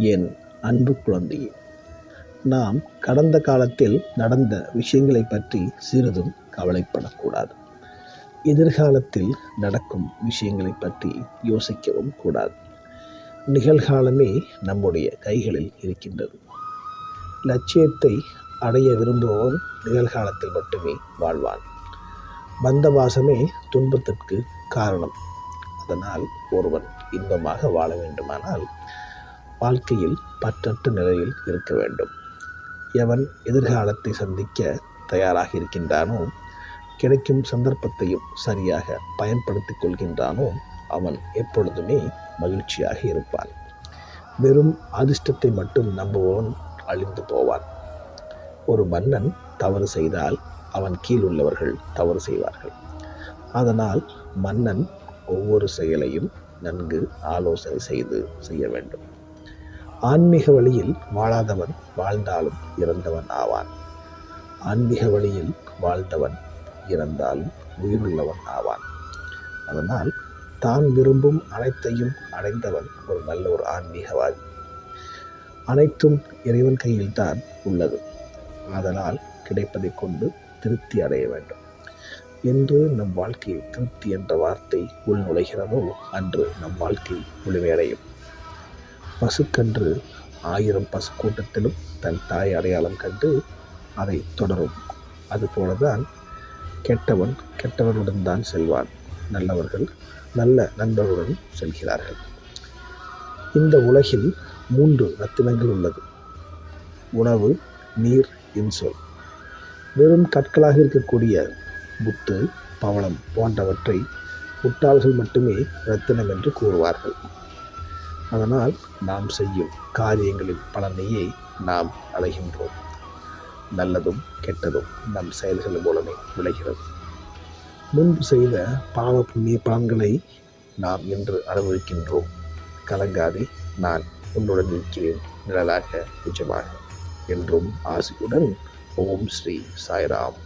என் அன்பு குழந்தையே நாம் கடந்த காலத்தில் நடந்த விஷயங்களை பற்றி சிறிதும் கவலைப்படக்கூடாது. எதிர்காலத்தில் நடக்கும் விஷயங்களை பற்றி யோசிக்கவும் கூடாது. நிகழ்காலமே நம்முடைய கைகளில் இருக்கின்றது. லட்சியத்தை அடைய விரும்புபவன் நிகழ்காலத்தில் மட்டுமே வாழ்வான். பந்தவாசமே துன்பத்திற்கு காரணம். அதனால் ஒருவன் இன்பமாக வாழ வேண்டுமானால் வாழ்க்கையில் பற்றற்ற நிலையில் இருக்க வேண்டும். எவன் எதிர்காலத்தை சந்திக்க தயாராக இருக்கின்றானோ கிடைக்கும் சந்தர்ப்பத்தையும் சரியாக பயன்படுத்திக் கொள்கின்றானோ அவன் எப்பொழுதுமே மகிழ்ச்சியாக இருப்பான். வெறும் அதிர்ஷ்டத்தை மட்டும் நம்புபவன் அழிந்து போவான். ஒரு மன்னன் தவறு செய்தால் அவன் கீழ் உள்ளவர்கள் தவறு செய்வார்கள். அதனால் மன்னன் ஒவ்வொரு செயலையும் நன்கு ஆலோசனை செய்து செய்ய வேண்டும். ஆன்மீக வழியில் வாழாதவன் வாழ்ந்தாலும் இறந்தவன் ஆவான். ஆன்மீக வழியில் வாழ்ந்தவன் இறந்தாலும் உயிருள்ளவன் ஆவான். அதனால் தான் விரும்பும் அனைத்தையும் அடைந்தவன் ஒரு நல்ல ஒரு ஆன்மீகவாதி. அனைத்தும் இறைவன் கையில்தான் உள்ளது. அதனால் கிடைப்பதை கொண்டு திருப்தி அடைய வேண்டும். என்று நம் வாழ்க்கையில் திருப்தி என்ற வார்த்தை உள்நுழைகிறதோ அன்று நம் வாழ்க்கை முழுமையடையும். பசுக்கன்று ஆயிரம் பசு கூட்டத்திலும் தன் தாய் அடையாளம் கண்டு அதை தொடரும். அதுபோலதான் கெட்டவன் கெட்டவனுடன் தான் செல்வான். நல்லவர்கள் நல்ல நண்பர்களுடன் செல்கிறார்கள். இந்த உலகில் மூன்று ரத்தினங்கள் உள்ளது. உணவு நீர் இன்சொல் வெறும் கற்களாக இருக்கக்கூடிய முத்து பவளம் போன்றவற்றை முட்டாள்கள் மட்டுமே ரத்தினம் என்று கூறுவார்கள். அதனால் நாம் செய்யும் காரியங்களின் பலனையே நாம் அடைகின்றோம். நல்லதும் கெட்டதும் நம் செயல்கள் மூலமே விளைகிறது. முன்பு செய்த பாவ புண்ணிய பலன்களை நாம் இன்று அனுபவிக்கின்றோம். கலங்காதே நான் உன்னுடன் இருக்கிறேன் நிழலாக நிஜமாக என்றும் ஆசையுடன் ஓம் ஸ்ரீ சாய்ராம்.